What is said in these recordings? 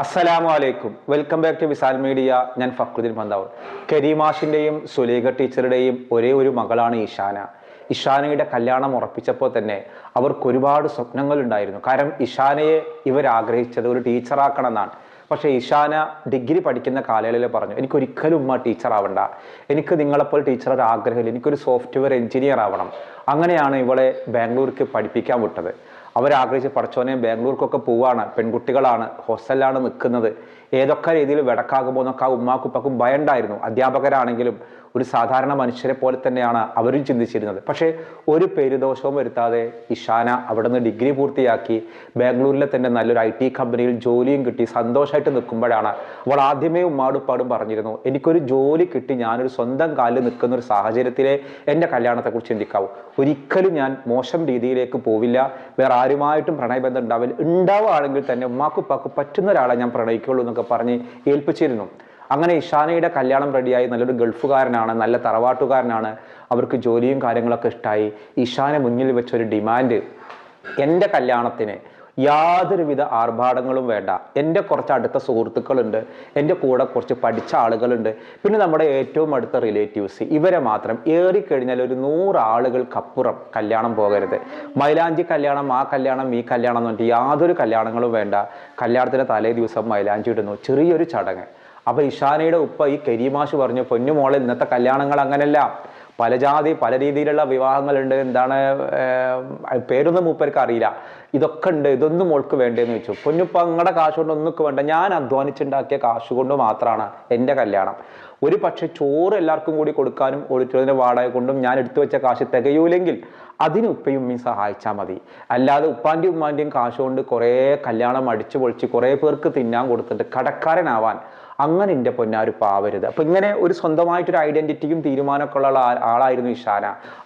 അസ്സലാമു അലൈക്കും welcome back to Visal media. ഞാൻ ഫക്രുദ്ദീൻ പന്താവൂർ. കരീമാഷിന്റെയും സുലേഖ ടീച്ചറുടെയും ഒരേ ഒരു മകളാണ് ഇഷാന. ഇഷാനയുടെ കല്യാണം ഉറപ്പിച്ചപ്പോൾ തന്നെ അവർക്ക് ഒരുപാട് സ്വപ്നങ്ങൾ ഉണ്ടായിരുന്നു. കാരണം ഇഷാനയെ ഇവർ ആഗ്രഹിച്ചത് ഒരു ടീച്ചറാക്കണമെന്നാണ്. പക്ഷേ ഇഷാന ഡിഗ്രി പഠിക്കുന്ന കാലയളവിൽ പറഞ്ഞു എനിക്കൊരിക്കലും ഉമ്മ ടീച്ചർ ആവണ്ട എനിക്ക് നിങ്ങളെപ്പോൾ ടീച്ചർ ഒരു ആഗ്രഹമില്ല. എനിക്കൊരു സോഫ്റ്റ്വെയർ എഞ്ചിനീയർ ആവണം. അങ്ങനെയാണ് ഇവളെ ബാംഗ്ലൂർക്ക് പഠിപ്പിക്കാൻ വിട്ടത്. അവരാഗ്രഹിച്ച് പഠിച്ചോനെ ബാംഗ്ലൂർക്കൊക്കെ പോവാണ്. പെൺകുട്ടികളാണ്. ഹോസ്റ്റലിലാണ് നിൽക്കുന്നത്. ഏതൊക്കെ രീതിയിൽ വിടക്കാകുമോ എന്നൊക്കെ ആ ഉമ്മാക്കുപ്പക്കും ഭയമുണ്ടായിരുന്നു. അധ്യാപകരാണെങ്കിലും ഒരു സാധാരണ മനുഷ്യരെ പോലെ തന്നെയാണ് അവരും ചിന്തിച്ചിരുന്നത്. പക്ഷേ ഒരു പേരുദോഷവും വരുത്താതെ ഇഷാന അവിടെ നിന്ന് ഡിഗ്രി പൂർത്തിയാക്കി ബാംഗ്ലൂരിലെ തന്നെ നല്ലൊരു ഐ ടി കമ്പനിയിൽ ജോലിയും കിട്ടി. സന്തോഷമായിട്ട് നിൽക്കുമ്പോഴാണ് അവൾ ആദ്യമേ ഉമ്മാടുപ്പാടും പറഞ്ഞിരുന്നു എനിക്കൊരു ജോലി കിട്ടി. ഞാനൊരു സ്വന്തം കാലിൽ നിൽക്കുന്ന ഒരു സാഹചര്യത്തിലെ എന്റെ കല്യാണത്തെക്കുറിച്ച് ചിന്തിക്കാവൂ. ഒരിക്കലും ഞാൻ മോശം രീതിയിലേക്ക് പോവില്ല. വേറെ ആരുമായിട്ടും പ്രണയബന്ധം ഉണ്ടാവില്ല ഉണ്ടാവുകയാണെങ്കിൽ തന്നെ ഉമ്മാക്കുപ്പാക്ക് പറ്റുന്ന ഒരാളെ ഞാൻ പ്രണയിക്കുള്ളൂ പറഞ്ഞ് ഏൽപ്പിച്ചിരുന്നു. അങ്ങനെ ഇഷാനയുടെ കല്യാണം റെഡിയായി നല്ലൊരു ഗൾഫുകാരനാണ് നല്ല തറവാട്ടുകാരനാണ്. അവർക്ക് ജോലിയും കാര്യങ്ങളൊക്കെ ഇഷ്ടമായി ഇഷാനെ മുന്നിൽ വെച്ചൊരു ഡിമാൻഡ് എന്റെ കല്യാണത്തിന് യാതൊരുവിധ ആർഭാടങ്ങളും വേണ്ട. എന്റെ കുറച്ച് അടുത്ത സുഹൃത്തുക്കളുണ്ട്. എന്റെ കൂടെ കുറച്ച് പഠിച്ച ആളുകളുണ്ട്. പിന്നെ നമ്മുടെ ഏറ്റവും അടുത്ത റിലേറ്റീവ്സ് ഇവരെ മാത്രം ഏറിക്കഴിഞ്ഞാൽ ഒരു നൂറ് ആളുകൾക്കപ്പുറം കല്യാണം പോകരുത്. മൈലാഞ്ചി കല്യാണം ആ കല്യാണം ഈ കല്യാണം എന്ന് പറഞ്ഞിട്ട് യാതൊരു കല്യാണങ്ങളും വേണ്ട. കല്യാണത്തിന്റെ തലേ ദിവസം മൈലാഞ്ചി ഇടുന്നു. ചെറിയൊരു ചടങ്ങ്. അപ്പോൾ ഇഷാനയുടെ ഉപ്പ ഈ കരീമാഷ് പറഞ്ഞു പൊന്നുമോളെ ഇന്നത്തെ കല്യാണങ്ങൾ അങ്ങനല്ല പല ജാതി പല രീതിയിലുള്ള വിവാഹങ്ങളുണ്ട്. എന്താണ് പേരൊന്നും മൂപ്പർക്ക് അറിയില്ല. ഇതൊക്കെ ഉണ്ട്. ഇതൊന്നും മോൾക്ക് വേണ്ടേന്ന് വെച്ചു. പൊന്നുപ്പ നിങ്ങളുടെ കാശ് കൊണ്ട് ഒന്നൊക്കെ വേണ്ട. ഞാൻ അധ്വാനിച്ചുണ്ടാക്കിയ കാശ് കൊണ്ട് മാത്രമാണ് എന്റെ കല്യാണം. ഒരു പക്ഷെ ചോറ് എല്ലാവർക്കും കൂടി കൊടുക്കാനും ഓഡിറ്റോറിയത്തിന്റെ വാടക കൊണ്ടും ഞാൻ എടുത്തു വെച്ച കാശ് തികയൂലെങ്കിൽ അതിന് ഉപ്പയും ഉമ്മയും സഹായിച്ചാൽ മതി. അല്ലാതെ ഉപ്പാന്റെയും ഉമ്മാന്റെയും കാശ് കൊണ്ട് കുറേ കല്യാണം അടിച്ചു പൊളിച്ച് കുറേ പേർക്ക് തിന്നാൻ കൊടുത്തിട്ട് കടക്കാരനാവാൻ അങ്ങനെ എന്റെ പൊന്നാര് പാവരുത്? അപ്പം ഇങ്ങനെ ഒരു സ്വന്തമായിട്ടൊരു ഐഡന്റിറ്റിയും തീരുമാനമൊക്കെ ഉള്ള ആളായിരുന്നു ഇഷാന.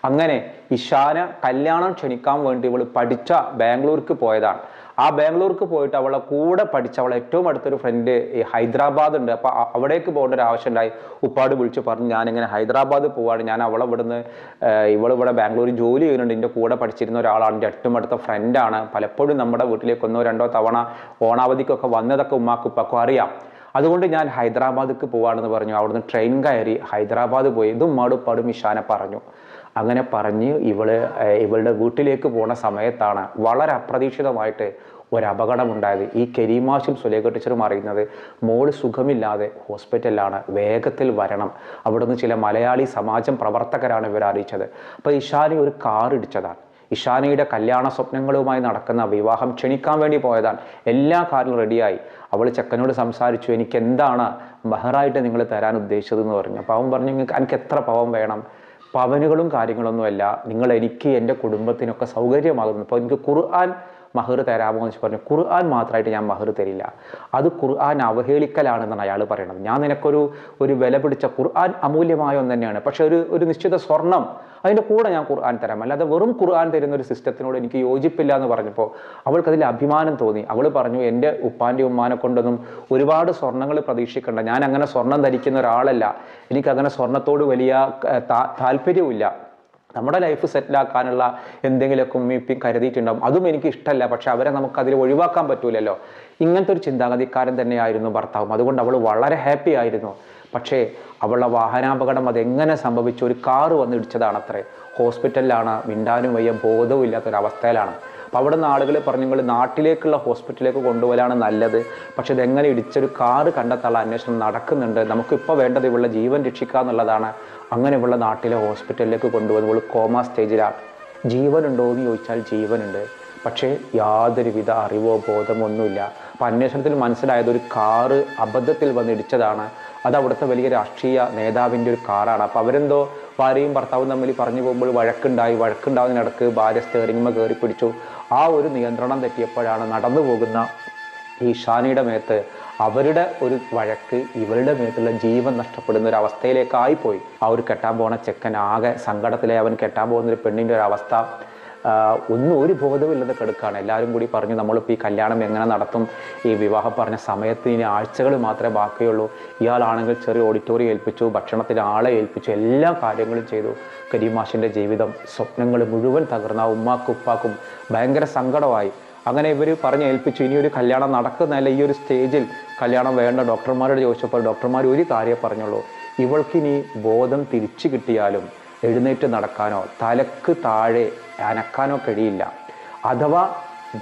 അങ്ങനെ ഇഷാന കല്യാണം ക്ഷണിക്കാൻ വേണ്ടി ഇവൾ പഠിച്ച ബാംഗ്ലൂർക്ക് പോയതാണ്. ആ ബാംഗ്ലൂർക്ക് പോയിട്ട് അവളെ കൂടെ പഠിച്ച അവളെ ഏറ്റവും അടുത്തൊരു ഫ്രണ്ട് ഈ ഹൈദരാബാദ് ഉണ്ട്. അപ്പോൾ അവിടേക്ക് പോകേണ്ട ഒരു ആവശ്യം ഉണ്ടായി ഉപ്പാട് വിളിച്ച് പറഞ്ഞു ഞാനിങ്ങനെ ഹൈദരാബാദ് പോവാണ്. ഞാൻ അവളെ ഇവിടുന്ന് ഇവളിവിടെ ബാംഗ്ലൂരിൽ ജോലി ചെയ്യുന്നുണ്ട്. എന്റെ കൂടെ പഠിച്ചിരുന്ന ഒരാളാണ്. എന്റെ ഏറ്റവും അടുത്ത ഫ്രണ്ടാണ് പലപ്പോഴും നമ്മുടെ വീട്ടിലേക്ക് ഒന്നോ രണ്ടോ തവണ ഓണാവധിക്കൊക്കെ വന്നതൊക്കെ ഉമ്മാക്കും ഉപ്പാക്കും അറിയാം. അതുകൊണ്ട് ഞാൻ ഹൈദരാബാദിക്ക് പോവാണെന്ന് പറഞ്ഞു. അവിടുന്ന് ട്രെയിൻ കയറി ഹൈദരാബാദ് പോയി. ഇതും മടുപ്പടും ഇഷാന പറഞ്ഞു. അങ്ങനെ പറഞ്ഞ് ഇവൾ ഇവളുടെ വീട്ടിലേക്ക് പോണ സമയത്താണ് വളരെ അപ്രതീക്ഷിതമായിട്ട് ഒരു അപകടം ഉണ്ടായത് ഈ കരീമാഷും സുലേഖ ടീച്ചറും അറിയുന്നത് മോൾ സുഖമില്ലാതെ ഹോസ്പിറ്റലിലാണ് വേഗത്തിൽ വരണം. അവിടുന്ന് ചില മലയാളി സമാജം പ്രവർത്തകരാണ് ഇവരെ അറിയിച്ചത്. അപ്പോൾ ഇഷാനി ഒരു കാർ ഇടിച്ചതാണ്. ഇഷാനയുടെ കല്യാണ സ്വപ്നങ്ങളുമായി നടക്കുന്ന വിവാഹം ക്ഷണിക്കാൻ വേണ്ടി പോയതാണ്. എല്ലാ കാര്യം റെഡിയായി അവൾ ചെക്കനോട് സംസാരിച്ചു എനിക്ക് എന്താണ് മഹറായിട്ട് നിങ്ങൾ തരാൻ ഉദ്ദേശിച്ചതെന്ന് പറഞ്ഞു. അപ്പോൾ അവൻ പറഞ്ഞു "നിങ്ങൾക്ക് എനിക്ക് എത്ര പവൻ വേണം? പവനുകളും കാര്യങ്ങളൊന്നുമല്ല നിങ്ങൾ എനിക്ക് എന്റെ കുടുംബത്തിനൊക്കെ സൗകര്യമാകുന്നു അപ്പോൾ എനിക്ക് ഖുർആൻ മഹർ തരാമോ എന്ന് പറഞ്ഞു. ഖുർആൻ മാത്രമായിട്ട് ഞാൻ മഹർ തരില്ല. അത് ഖുർആൻ അവഹേളിക്കലാണെന്നാണ് അയാൾ പറയുന്നത് ഞാൻ നിനക്കൊരു ഒരു വില പിടിച്ച ഖുർആൻ അമൂല്യമായ ഒന്ന് തന്നെയാണ്. പക്ഷെ ഒരു ഒരു നിശ്ചിത സ്വർണം അതിന്റെ കൂടെ ഞാൻ ഖുർആൻ തരാം. അല്ലാതെ വെറും ഖുർആൻ തരുന്ന ഒരു സിസ്റ്റത്തിനോട് എനിക്ക് യോജിപ്പില്ല എന്ന് പറഞ്ഞപ്പോൾ അവൾക്കതിൽ അഭിമാനം തോന്നി. അവൾ പറഞ്ഞു എന്റെ ഉപ്പാന്റെ ഉമ്മാനെ കൊണ്ടൊന്നും ഒരുപാട് സ്വർണങ്ങൾ പ്രതീക്ഷിക്കേണ്ട. ഞാൻ അങ്ങനെ സ്വർണം ധരിക്കുന്ന ഒരാളല്ല. എനിക്കങ്ങനെ സ്വർണത്തോട് വലിയ താല്പര്യവുമില്ല. നമ്മുടെ ലൈഫ് സെറ്റിലാക്കാനുള്ള എന്തെങ്കിലുമൊക്കെ ഉമ്മിപ്പിയും കരുതിയിട്ടുണ്ടാവും. അതും എനിക്ക് ഇഷ്ടമല്ല പക്ഷെ അവരെ നമുക്ക് അതിൽ ഒഴിവാക്കാൻ പറ്റൂലല്ലോ. ഇങ്ങനത്തെ ഒരു ചിന്താഗതിക്കാരൻ തന്നെയായിരുന്നു ഭർത്താവും. അതുകൊണ്ട് അവൾ വളരെ ഹാപ്പി ആയിരുന്നു. പക്ഷേ അവളുടെ വാഹനാപകടം അതെങ്ങനെ സംഭവിച്ചു? ഒരു കാറ് വന്ന് ഇടിച്ചതാണ് അത്രേ ഹോസ്പിറ്റലിലാണ് മിണ്ടാനും വയ്യ ബോധവും ഇല്ലാത്തൊരവസ്ഥയിലാണ്. അപ്പോൾ അവിടെ നിന്ന് ആളുകൾ പറഞ്ഞു നിങ്ങൾ നാട്ടിലേക്കുള്ള ഹോസ്പിറ്റലിലേക്ക് കൊണ്ടുപോകലാണ് നല്ലത്. പക്ഷെ ഇതെങ്ങനെ ഇടിച്ചൊരു കാറ് കണ്ടെത്താനുള്ള അന്വേഷണം നടക്കുന്നുണ്ട്? നമുക്കിപ്പോൾ വേണ്ടത് ഇവളുടെ ജീവൻ രക്ഷിക്കുക എന്നുള്ളതാണ്. അങ്ങനെ ഇവളുടെ നാട്ടിലെ ഹോസ്പിറ്റലിലേക്ക് കൊണ്ടുപോകുന്നത് ഇവൾ കോമ സ്റ്റേജിലാണ്. ജീവനുണ്ടോ എന്ന് ചോദിച്ചാൽ ജീവനുണ്ട്. പക്ഷേ യാതൊരുവിധ അറിവോ ബോധമോ ഒന്നുമില്ല. അപ്പം അന്വേഷണത്തിൽ മനസ്സിലായത് ഒരു കാറ് അബദ്ധത്തിൽ വന്ന് ഇടിച്ചതാണ്. അത് അവിടുത്തെ വലിയ രാഷ്ട്രീയ നേതാവിന്റെ ഒരു കാറാണ്. അപ്പോൾ അവരെന്തോ ഭാര്യയും ഭർത്താവും തമ്മിൽ പറഞ്ഞു പോകുമ്പോൾ വഴക്കുണ്ടായി വഴക്കുണ്ടാവുന്നതിനിടക്ക് ഭാര്യ സ്റ്റേറിംഗ് കയറി പിടിച്ചു. ആ ഒരു നിയന്ത്രണം തെറ്റിയപ്പോഴാണ് നടന്നു പോകുന്ന ഈ ഷാനിയുടെ മേത്ത് അവരുടെ ഒരു വഴക്ക് ഇവരുടെ മേത്തുള്ള ജീവൻ നഷ്ടപ്പെടുന്ന ഒരു അവസ്ഥയിലേക്കായി പോയി ആ ഒരു കെട്ടാൻ പോകുന്ന ചെക്കൻ ആകെ സങ്കടത്തിലെ അവൻ കെട്ടാൻ പോകുന്ന ഒരു പെണ്ണിന്റെ ഒരു അവസ്ഥ. ഒന്നും ഒരു ബോധമില്ലെന്ന് കിടക്കുകയാണ്. എല്ലാവരും കൂടി പറഞ്ഞു നമ്മളിപ്പോൾ ഈ കല്യാണം എങ്ങനെ നടത്തും? ഈ വിവാഹം പറഞ്ഞ സമയത്ത് ഇനി ആഴ്ചകൾ മാത്രമേ ബാക്കിയുള്ളൂ. ഇയാളാണെങ്കിൽ ചെറിയ ഓഡിറ്റോറിയം ഏൽപ്പിച്ചു ഭക്ഷണത്തിന് ആളെ ഏൽപ്പിച്ചു എല്ലാ കാര്യങ്ങളും ചെയ്തു. കരീമാഷിന്റെ ജീവിതം സ്വപ്നങ്ങൾ മുഴുവൻ തകർന്ന ഉമ്മാക്കും ഉപ്പാക്കും ഭയങ്കര സങ്കടമായി. അങ്ങനെ ഇവർ പറഞ്ഞ് ഏൽപ്പിച്ചു ഇനി ഒരു കല്യാണം നടക്കുന്നതല്ല ഈ ഒരു സ്റ്റേജിൽ കല്യാണം വേണ്ട. ഡോക്ടർമാരോട് ചോദിച്ചപ്പോൾ ഡോക്ടർമാർ ഒരു കാര്യം പറഞ്ഞുള്ളൂ. ഇവൾക്കിനി ബോധം തിരിച്ചു കിട്ടിയാലും എഴുന്നേറ്റ് നടക്കാനോ തലക്ക് താഴെ അനക്കാനോ കഴിയില്ല. അഥവാ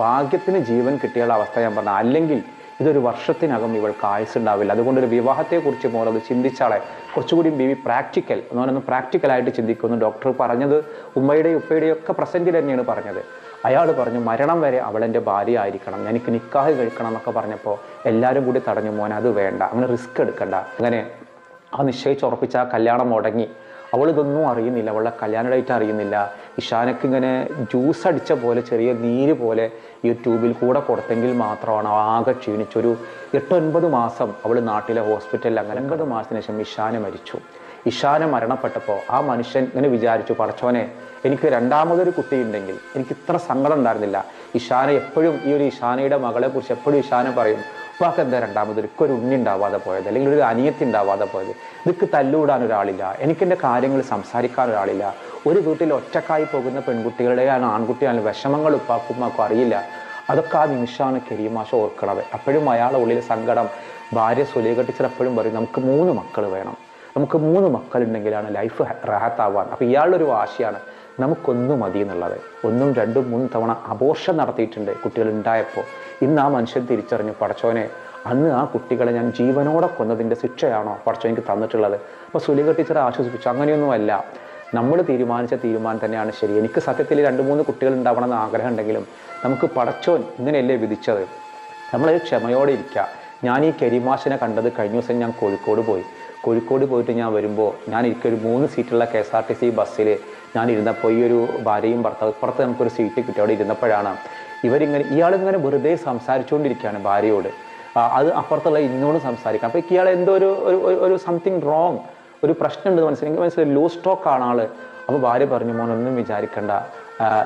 ഭാഗ്യത്തിന് ജീവൻ കിട്ടിയുള്ള അവസ്ഥ ഞാൻ പറഞ്ഞ അല്ലെങ്കിൽ ഇതൊരു വർഷത്തിനകം ഇവൾക്ക് ആയുസ് ഉണ്ടാവില്ല അതുകൊണ്ട് ഒരു വിവാഹത്തെക്കുറിച്ച് മോളത് ചിന്തിച്ചാളെ കുറച്ചുകൂടി ബി വി പ്രാക്ടിക്കൽ എന്ന് പറയുന്നത് പ്രാക്ടിക്കലായിട്ട് ചിന്തിക്കുന്നു ഡോക്ടർ പറഞ്ഞത് ഉമ്മയുടെയും ഉപ്പയുടെയും ഒക്കെ പ്രസന്റിൽ തന്നെയാണ് പറഞ്ഞത്. അയാൾ പറഞ്ഞു മരണം വരെ അവൾ എന്റെ ഭാര്യ ആയിരിക്കണം എനിക്ക് നിക്കാഹ് കഴിക്കണം എന്നൊക്കെ പറഞ്ഞപ്പോൾ എല്ലാവരും കൂടി തടഞ്ഞു മോനെ അത് വേണ്ട അങ്ങനെ റിസ്ക് എടുക്കണ്ട. അങ്ങനെ ആ നിശ്ചയിച്ച് ഉറപ്പിച്ച ആ കല്യാണം മുടങ്ങി. അവൾ ഇതൊന്നും അറിയുന്നില്ല അവളുടെ കല്യാണ ഡേറ്റ് അറിയുന്നില്ല. ഇഷാനക്ക് ഇങ്ങനെ ജ്യൂസ് അടിച്ച പോലെ ചെറിയ നീര് പോലെ യൂട്യൂബിൽ ട്യൂബിൽ കൂടെ കൊടുത്തെങ്കിൽ മാത്രമാണ് ആകെ ക്ഷീണിച്ചൊരു എട്ടൊൻപത് മാസം അവൾ നാട്ടിലെ ഹോസ്പിറ്റലിൽ അങ്ങനെ ഒൻപത് മാസത്തിന് ശേഷം ഇഷാന മരിച്ചു. ഇഷാന മരണപ്പെട്ടപ്പോൾ ആ മനുഷ്യൻ ഇങ്ങനെ വിചാരിച്ചു പടച്ചോനെ എനിക്ക് രണ്ടാമതൊരു കുട്ടി ഉണ്ടെങ്കിൽ എനിക്ക് ഇത്ര സങ്കടം ഉണ്ടായിരുന്നില്ല. ഇഷാന എപ്പോഴും ഈ ഒരു ഇഷാനയുടെ മകളെ കുറിച്ച് എപ്പോഴും ഇഷാന പറയും ഉപ്പാക്ക് എന്താ രണ്ടാമതൊരു ഒരു ഉണ്ണി ഉണ്ടാവാതെ പോയത് അല്ലെങ്കിൽ ഒരു അനിയത്തി ഉണ്ടാവാതെ പോയത്. ഇതൊക്കെ തല്ലുകൂടാൻ ഒരാളില്ല. എനിക്കെന്റെ കാര്യങ്ങൾ സംസാരിക്കാൻ ഒരാളില്ല. ഒരു വീട്ടിൽ ഒറ്റക്കായി പോകുന്ന പെൺകുട്ടികളുടെയാണ് ആൺകുട്ടിയാണ് വിഷമങ്ങൾ ഉപ്പാക്കും അറിയില്ല. അതൊക്കെ ആ നിമിഷമാണ് കരീമാഷ ഓർക്കണത്. അപ്പോഴും അയാളുടെ ഉള്ളിൽ സങ്കടം ഭാര്യ ടീച്ചർ എപ്പോഴും പറയും നമുക്ക് മൂന്ന് മക്കൾ വേണം. നമുക്ക് മൂന്ന് മക്കളുണ്ടെങ്കിലാണ് ലൈഫ് റാഹത്താവാൻ. അപ്പോൾ ഇയാളുടെ ഒരു വാശിയാണ്. നമുക്കൊന്നും മതി എന്നുള്ളത്. ഒന്നും രണ്ടും മൂന്നും തവണ അബോർഷൻ നടത്തിയിട്ടുണ്ട് കുട്ടികൾ ഉണ്ടായപ്പോൾ ഇന്ന് ആ മനുഷ്യൻ തിരിച്ചറിഞ്ഞു പടച്ചോനെ അന്ന് ആ കുട്ടികളെ ഞാൻ ജീവനോടെ കൊന്നതിന്റെ ശിക്ഷയാണോ പടച്ചോ എനിക്ക് തന്നിട്ടുള്ളത്? അപ്പോൾ സുലിക ടീച്ചർ ആശ്വസിപ്പിച്ചു അങ്ങനെയൊന്നുമല്ല. നമ്മൾ തീരുമാനിച്ച തീരുമാനം തന്നെയാണ് ശരി. എനിക്ക് സത്യത്തിൽ രണ്ട് മൂന്ന് കുട്ടികൾ ഉണ്ടാവണമെന്ന് ആഗ്രഹം ഉണ്ടെങ്കിലും നമുക്ക് പടച്ചോൻ ഇങ്ങനെയല്ലേ വിധിച്ചത്? നമ്മൾ ക്ഷമയോടെ ഇരിക്കുക ഞാൻ ഈ കരിമാശിനെ കണ്ടത് കഴിഞ്ഞ ദിവസം ഞാൻ കോഴിക്കോട് പോയി. കോഴിക്കോട് പോയിട്ട് ഞാൻ വരുമ്പോൾ ഞാൻ എനിക്കൊരു മൂന്ന് സീറ്റുള്ള K S R T C ബസ്സിൽ ഞാൻ ഇരുന്നപ്പോൾ ഈ ഒരു ഭാര്യയും ഭർത്താവ് പുറത്ത് നമുക്കൊരു സീറ്റ് കിട്ടി. അവിടെ ഇരുന്നപ്പോഴാണ് ഇവരിങ്ങനെ ഇയാളിങ്ങനെ വെറുതെ സംസാരിച്ചുകൊണ്ടിരിക്കുകയാണ് ഭാര്യയോട്. അത് അപ്പുറത്തുള്ള ഇന്നോട് സംസാരിക്കാം അപ്പോൾ ഇയാൾ എന്തോ ഒരു ഒരു- സംതിങ് റോങ് ഒരു പ്രശ്നമുണ്ട് മനസ്സിലായി. എനിക്ക് മനസ്സിലായി ലോ സ്റ്റോക്ക് ആണ് ആൾ. അപ്പോൾ ഭാര്യ പറഞ്ഞു മോനൊന്നും വിചാരിക്കണ്ട.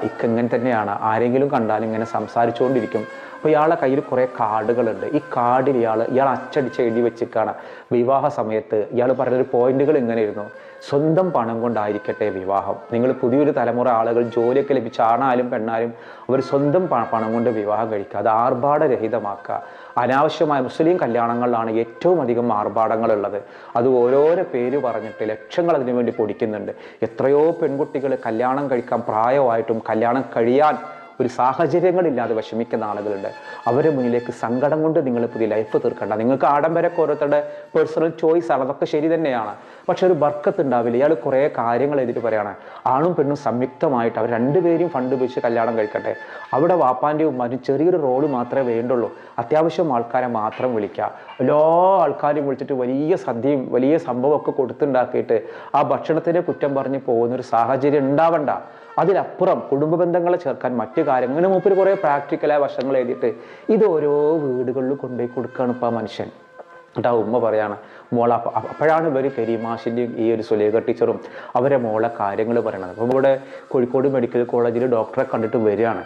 ഇക്ക ഇങ്ങനെ തന്നെയാണ്. ആരെങ്കിലും കണ്ടാലും ഇങ്ങനെ സംസാരിച്ചുകൊണ്ടിരിക്കും. അപ്പോൾ ഇയാളെ കയ്യിൽ കുറേ കാർഡുകളുണ്ട്. ഈ കാർഡിൽ ഇയാൾ ഇയാൾ അച്ചടിച്ച് എഴുതി വെച്ചിക്കാണ് വിവാഹ സമയത്ത് ഇയാൾ പറഞ്ഞൊരു പോയിന്റുകൾ ഇങ്ങനെ ഇങ്ങനെയായിരുന്നു സ്വന്തം പണം കൊണ്ടായിരിക്കട്ടെ വിവാഹം. നിങ്ങൾ പുതിയൊരു തലമുറ ആളുകൾ ജോലിയൊക്കെ ലഭിച്ച ആണായാലും പെണ്ണായാലും അവർ സ്വന്തം പണം കൊണ്ട് വിവാഹം കഴിക്കുക. അത് ആർഭാടരഹിതമാക്കുക. അനാവശ്യമായ മുസ്ലിം കല്യാണങ്ങളിലാണ് ഏറ്റവും അധികം ആർഭാടങ്ങളുള്ളത്. അത് ഓരോരോ പേര് പറഞ്ഞിട്ട് ലക്ഷങ്ങൾ അതിനു വേണ്ടി പൊടിക്കുന്നുണ്ട്. എത്രയോ പെൺകുട്ടികൾ കല്യാണം കഴിക്കാൻ പ്രായമായിട്ടും കല്യാണം കഴിയാൻ ഒരു സാഹചര്യങ്ങളില്ലാതെ വിഷമിക്കുന്ന ആളുകളുണ്ട്. അവരെ മുന്നിലേക്ക് സങ്കടം കൊണ്ട് നിങ്ങൾ പുതിയ ലൈഫ് തീർക്കണ്ട. നിങ്ങൾക്ക് ആഡംബരമൊക്കെ ഓരോരുത്തരുടെ പേഴ്സണൽ ചോയ്സ് ആണ്. അതൊക്കെ ശരി തന്നെയാണ്. പക്ഷെ ഒരു ബർക്കത്ത് ഉണ്ടാവില്ല. ഇയാൾ കുറേ കാര്യങ്ങൾ എഴുതിയിട്ട് പറയാണ്. ആണും പെണ്ണും സംയുക്തമായിട്ട് അവർ രണ്ടുപേരും ഫണ്ട് ഉപയോഗിച്ച് കല്യാണം കഴിക്കട്ടെ. അവിടെ വാപ്പാന്റെയും ഉമ്മാനും ചെറിയൊരു റോൾ മാത്രമേ വേണ്ടുള്ളൂ. അത്യാവശ്യം ആൾക്കാരെ മാത്രം വിളിക്കുക. എല്ലാ ആൾക്കാരെയും വിളിച്ചിട്ട് വലിയ സദ്യയും വലിയ സംഭവമൊക്കെ കൊടുത്തുണ്ടാക്കിയിട്ട് ആ ഭക്ഷണത്തിനെ കുറ്റം പറഞ്ഞ് പോകുന്നൊരു സാഹചര്യം ഉണ്ടാവണ്ട. അതിലപ്പുറം കുടുംബ ബന്ധങ്ങളെ ചേർക്കാൻ മറ്റു കാര്യങ്ങൾ. ഇങ്ങനെ മൂപ്പര് കുറേ പ്രാക്ടിക്കലായ വശങ്ങൾ എഴുതിയിട്ട് ഇത് ഓരോ വീടുകളിലും കൊണ്ടുപോയി കൊടുക്കുകയാണ് ഇപ്പോൾ ആ മനുഷ്യൻ. എന്നിട്ട് ആ ഉമ്മ പറയാണ് മോള അപ്പ അപ്പ- അപ്പോഴാണ് ഇവർ കരീമാഷിന്റെയും ഈ ഒരു സുലേഖ ടീച്ചറും അവരെ മോളെ കാര്യങ്ങൾ പറയണത്. അപ്പോൾ ഇവിടെ കോഴിക്കോട് മെഡിക്കൽ കോളേജിൽ ഡോക്ടറെ കണ്ടിട്ട് വരികയാണ്.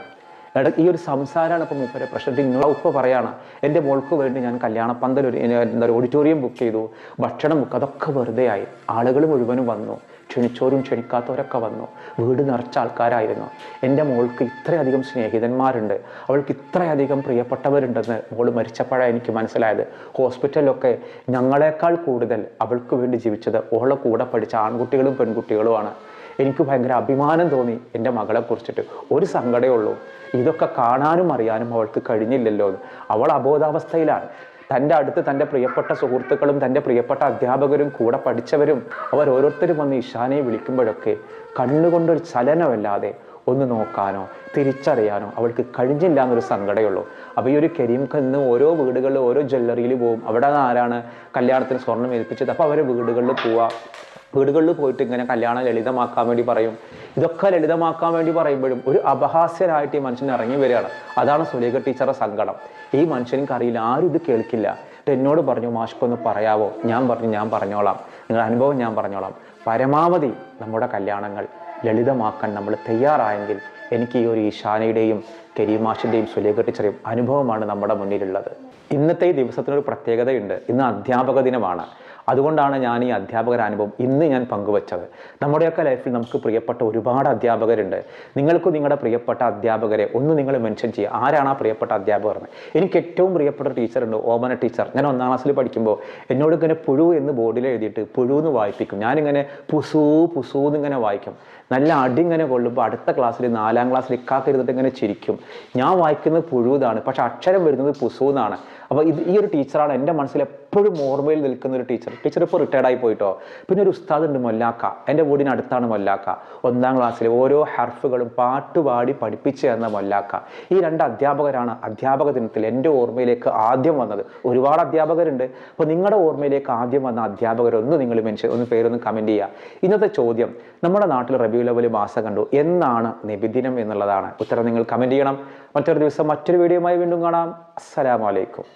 എടാ ഈ ഒരു സംസാരമാണ് ഇപ്പോൾ മൂപ്പരെ പ്രശ്നം. നിങ്ങളെ ഉപ്പ പറയാണ് എന്റെ മോൾക്ക് വേണ്ടി ഞാൻ കല്യാണ പന്തൽ ഒരു എന്താ പറയുക ഓഡിറ്റോറിയം ബുക്ക് ചെയ്തു. ഭക്ഷണം ബുക്ക് അതൊക്കെ വെറുതെ ആയി. ആളുകൾ മുഴുവനും വന്നു. ക്ഷണിച്ചോരും ക്ഷണിക്കാത്തവരൊക്കെ വന്നു. വീട് നിറച്ച ആൾക്കാരായിരുന്നു. എന്റെ മോൾക്ക് ഇത്രയധികം സ്നേഹിതന്മാരുണ്ട്. അവൾക്ക് ഇത്രയധികം പ്രിയപ്പെട്ടവരുണ്ടെന്ന് മോൾ മരിച്ചപ്പോഴാണ് എനിക്ക് മനസ്സിലായത്. ഹോസ്പിറ്റലിലൊക്കെ ഞങ്ങളെക്കാൾ കൂടുതൽ അവൾക്ക് വേണ്ടി ജീവിച്ചത് ഓളെ കൂടെ പഠിച്ച ആൺകുട്ടികളും പെൺകുട്ടികളുമാണ്. എനിക്ക് ഭയങ്കര അഭിമാനം തോന്നി എന്റെ മകളെ കുറിച്ചിട്ട്. ഒരു സങ്കടമുള്ളൂ ഇതൊക്കെ കാണാനും അറിയാനും അവൾക്ക് കഴിഞ്ഞില്ലല്ലോ എന്ന്. അവൾ അബോധാവസ്ഥയിലാണ്. തന്റെ അടുത്ത് തന്റെ പ്രിയപ്പെട്ട സുഹൃത്തുക്കളും തന്റെ പ്രിയപ്പെട്ട അധ്യാപകരും കൂടെ പഠിച്ചവരും അവർ ഓരോരുത്തരും വന്ന് ഇഷാനെ വിളിക്കുമ്പോഴൊക്കെ കണ്ണുകൊണ്ടൊരു ചലനമല്ലാതെ ഒന്ന് നോക്കാനോ തിരിച്ചറിയാനോ അവൾക്ക് കഴിഞ്ഞില്ല എന്നൊരു സങ്കടമുള്ളൂ അപ്പോൾ ഈ ഒരു കരീം കന്ന് ഓരോ വീടുകളിലും ഓരോ ജ്വല്ലറിയിൽ പോകും. അവിടെ ആരാണ് കല്യാണത്തിന് സ്വർണം ഏൽപ്പിച്ചത്? അപ്പോൾ അവരെ വീടുകളിൽ പോവുക. വീടുകളിൽ പോയിട്ട് ഇങ്ങനെ കല്യാണം ലളിതമാക്കാൻ വേണ്ടി പറയും. ഇതൊക്കെ ലളിതമാക്കാൻ വേണ്ടി പറയുമ്പോഴും ഒരു അപഹാസ്യനായിട്ട് ഈ മനുഷ്യൻ ഇറങ്ങി വരികയാണ്. അതാണ് സുലേഖ ടീച്ചറുടെ സങ്കടം. ഈ മനുഷ്യനിക്ക് അറിയില്ല ആരും ഇത് കേൾക്കില്ല. എന്നോട് പറഞ്ഞു മാഷ്ക്കൊന്ന് പറയാവോ? ഞാൻ പറഞ്ഞു ഞാൻ പറഞ്ഞോളാം. നിങ്ങളുടെ അനുഭവം ഞാൻ പറഞ്ഞോളാം. പരമാവധി നമ്മുടെ കല്യാണങ്ങൾ ലളിതമാക്കാൻ നമ്മൾ തയ്യാറായെങ്കിൽ എനിക്ക് ഈ ഒരു ഈശാനയുടെയും കരീമാഷിന്റെയും സുലേഖ ടീച്ചറേയും അനുഭവമാണ് നമ്മുടെ മുന്നിലുള്ളത്. ഇന്നത്തെ ഈ ദിവസത്തിനൊരു പ്രത്യേകതയുണ്ട്. ഇന്ന് അധ്യാപക ദിനമാണ്. അതുകൊണ്ടാണ് ഞാൻ ഈ അധ്യാപകരനുഭവം ഇന്ന് ഞാൻ പങ്കുവച്ചത്. നമ്മുടെയൊക്കെ ലൈഫിൽ നമുക്ക് പ്രിയപ്പെട്ട ഒരുപാട് അധ്യാപകരുണ്ട്. നിങ്ങൾക്ക് നിങ്ങളുടെ പ്രിയപ്പെട്ട അധ്യാപകരെ ഒന്ന് നിങ്ങൾ മെൻഷൻ ചെയ്യുക. ആരാണ് ആ പ്രിയപ്പെട്ട അധ്യാപകർ എന്ന്? എനിക്ക് ഏറ്റവും പ്രിയപ്പെട്ട ടീച്ചറുണ്ട് ഓമന ടീച്ചർ. ഞാൻ ഒന്നാം ക്ലാസ്സിൽ പഠിക്കുമ്പോൾ എന്നോട് ഇങ്ങനെ പുഴു എന്ന് ബോർഡിൽ എഴുതിയിട്ട് പുഴു എന്ന് വായിപ്പിക്കും. ഞാനിങ്ങനെ പുസൂ പുസൂ എന്നിങ്ങനെ വായിക്കും. നല്ല അടി ഇങ്ങനെ കൊള്ളുമ്പോൾ അടുത്ത ക്ലാസ്സിൽ നാലാം ക്ലാസ്സിൽ ഇക്കാക്കരുന്നിട്ട് ഇങ്ങനെ ചിരിക്കും. ഞാൻ വായിക്കുന്നത് പുഴുതാണ് പക്ഷെ അക്ഷരം വരുന്നത് പുസു എന്നാണ്. അപ്പോൾ ഇത് ഈ ഒരു ടീച്ചറാണ് എന്റെ മനസ്സിൽ എപ്പോഴും ഓർമ്മയിൽ നിൽക്കുന്ന ഒരു ടീച്ചർ. ടീച്ചർ ഇപ്പോൾ റിട്ടയർഡ് ആയി പോയിട്ടോ? പിന്നെ ഒരു ഉസ്താദ് ഉണ്ട് മൊല്ലാക്ക. എന്റെ വീടിന് അടുത്താണ് മൊല്ലാക്ക. ഒന്നാം ക്ലാസ്സിൽ ഓരോ ഹർഫുകളും പാട്ടുപാടി പഠിപ്പിച്ചു തന്ന മൊല്ലാക്ക. ഈ രണ്ട് അധ്യാപകരാണ് അധ്യാപക ദിനത്തിൽ എന്റെ ഓർമ്മയിലേക്ക് ആദ്യം വന്നത്. ഒരുപാട് അധ്യാപകരുണ്ട്. അപ്പോൾ നിങ്ങളുടെ ഓർമ്മയിലേക്ക് ആദ്യം വന്ന അധ്യാപകരൊന്ന് നിങ്ങൾ മെൻഷൻ ഒന്ന് പേരൊന്ന് കമന്റ് ചെയ്യുക ഇന്നത്തെ ചോദ്യം നമ്മുടെ നാട്ടിൽ റബിയു ലെവൽ മാസം കണ്ടു. എന്നാണ് നിബിദിനം എന്നുള്ളതാണ്. ഉത്തരം നിങ്ങൾ കമന്റ് ചെയ്യണം. മറ്റൊരു ദിവസം മറ്റൊരു വീഡിയോയുമായി വീണ്ടും കാണാം. അസ്സലാമലൈക്കും